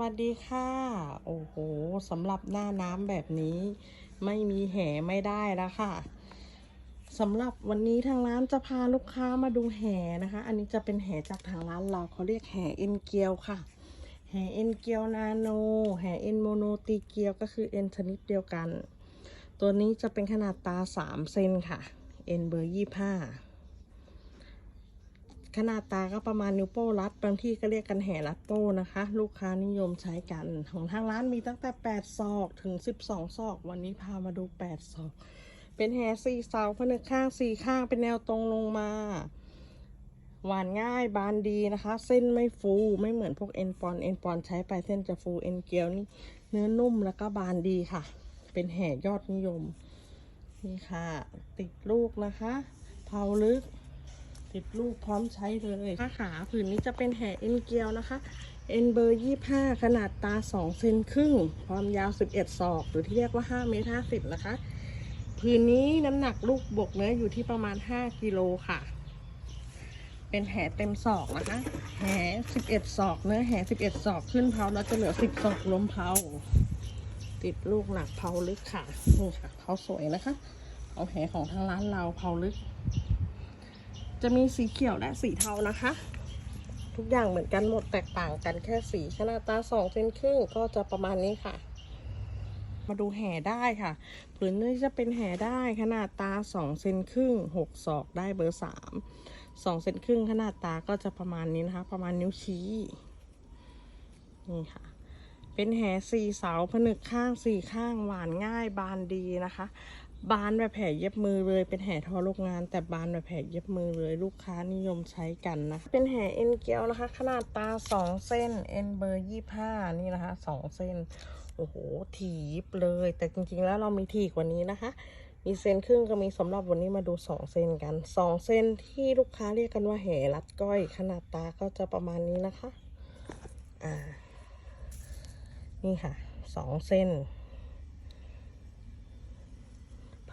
วัสดีค่ะ โอ้โหสำหรับหน้าน้ำแบบนี้ ไม่มีแห่ไม่ได้แล้วค่ะสำหรับวันนี้ทางร้านจะพาลูกค้ามาดูแห่นะคะ อันนี้จะเป็นแห่จากทางร้านเราเขาเรียกแห่เอ็นเกียวค่ะ แห่เอ็นเกียวนาโน แห่เอ็นโมโนตีเกียวก็คือเอ็นชนิดเดียวกัน ตัวนี้จะเป็นขนาดตา 3 เซนค่ะ เอ็นเบอร์ยี่ห้า ขนาดตาก็ประมาณนิ้วโป้รัด บางที่ก็เรียกกันแห่รัดโป้นะคะ ลูกค้านิยมใช้กันของทางร้านมีตั้งแต่8ศอกถึง 12ศอก วันนี้พามาดู8ศอก เป็นแห่สี่เสาผนึกข้างสี่ข้างเป็นแนวตรงลงมาหวานง่ายบานดีนะคะ เส้นไม่ฟูไม่เหมือนพวกเอ็นปอนเอ็นปอนใช้ไปเส้นจะฟูเอ็นเกลียวนี่เนื้อนุ่มแล้วก็บานดีค่ะ เป็นแห่ยอดนิยม นี่ค่ะ ติดลูกนะคะ เผาลึก ติดลูกพร้อมใช้เลยผ้าขาผืนนี้จะเป็นแห่เอ็นเกลียวนะคะ เอ็นเบอร์ยี่ห้าขนาดตาสองเซนครึ่ง ความยาวสิบเอ็ดศอก หรือที่เรียกว่าห้าเมตรห้าสิบนะคะ ผืนนี้น้ำหนักลูกบกเนื้ออยู่ที่ประมาณห้ากิโลค่ะ เป็นแห่เต็มศอกนะคะ แห่สิบเอ็ดศอกเนื้อแห่สิบเอ็ดศอกขึ้นเผาแล้วจะเหลือสิบศอกล้มเผาติดลูกหนักเผาลึกค่ะนี่ค่ะเผาสวยนะคะ เอาแห่ของทางร้านเราเผาลึก จะมีสีเขียวและสีเทานะคะ ทุกอย่างเหมือนกันหมดแตกต่างกันแค่สีขนาดตาสองเซนครึ่งก็จะประมาณนี้ค่ะ มาดูแห่ได้ค่ะผืนนี้จะเป็นแห่ได้ขนาดตาสองเซนครึ่งหกศอกได้เบอร์สามสองเซนครึ่งขนาดตาก็จะประมาณนี้นะคะ ประมาณนิ้วชี้นี่ค่ะเป็นแห่สี่เสาผนึกข้างสี่ข้างหวานง่ายบานดีนะคะ บานแบบแผ่เย็บมือเลยเป็นแห่ทอลูกงาน แต่บานแบบแผ่เย็บมือเลยลูกค้านิยมใช้กันนะ เป็นแห่เอ็นเกลียวนะคะ ขนาดตาสองเส้นเอ็นเบอร์ยี่ห้านี่นะคะสองเส้นโอ้โหถีบเลย แต่จริงๆแล้วเรามีถีกว่านี้นะคะ มีเซนครึ่งก็มีสำหรับวันนี้มาดูสองเซนกันสองเซนที่ลูกค้าเรียกกันว่าแห่รัดก้อย ขนาดตาก็จะประมาณนี้นะคะอ่านี่ค่ะสองเส้น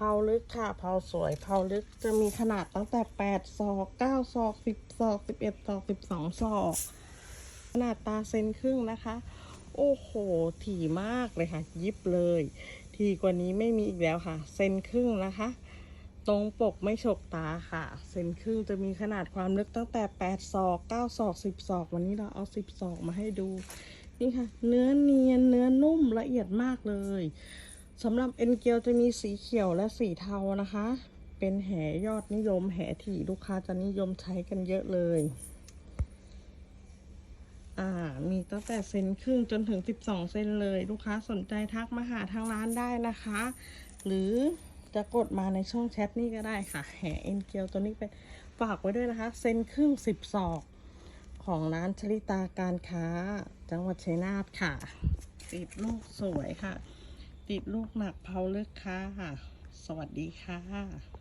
เผาลึกค่ะ เผาสวยเผาลึกจะมีขนาดตั้งแต่แปดศอกเก้าศอกสิบศอกสิบเอ็ดศอกสิบสองศอก ขนาดตาเซนครึ่งนะคะ โอ้โห ถี่มากเลยค่ะ ยิบเลยถี่กว่านี้ไม่มีอีกแล้วค่ะ เซนครึ่งนะคะ ตรงปกไม่ฉกตาค่ะ เซนครึ่งจะมีขนาดความลึกตั้งแต่8ศอก9ศอก10ศอก วันนี้เราเอา10ศอกมาให้ดู นี่ค่ะ เนื้อเนียนเนื้อนุ่มละเอียดมากเลย สำหรับเอ็นเกลจะมีสีเขียวและสีเทานะคะ เป็นแหยอดนิยม แหถี่ลูกค้าจะนิยมใช้กันเยอะเลย อ่า มีตั้งแต่เซนครึ่งจนถึง 12 เซนเลย ลูกค้าสนใจทักมาหาทางร้านได้นะคะ หรือจะกดมาในช่องแชทนี่ก็ได้ค่ะ แห่เอ็นเกลตัวนี้เป็นฝากไว้ด้วยนะคะ เซนครึ่ง 10 ศอก ของร้านชลิตาการค้า จังหวัดชัยนาทค่ะติดลูกสวยค่ะ ติดลูกหนักเผาเลือกค้าค่ะ สวัสดีค่ะ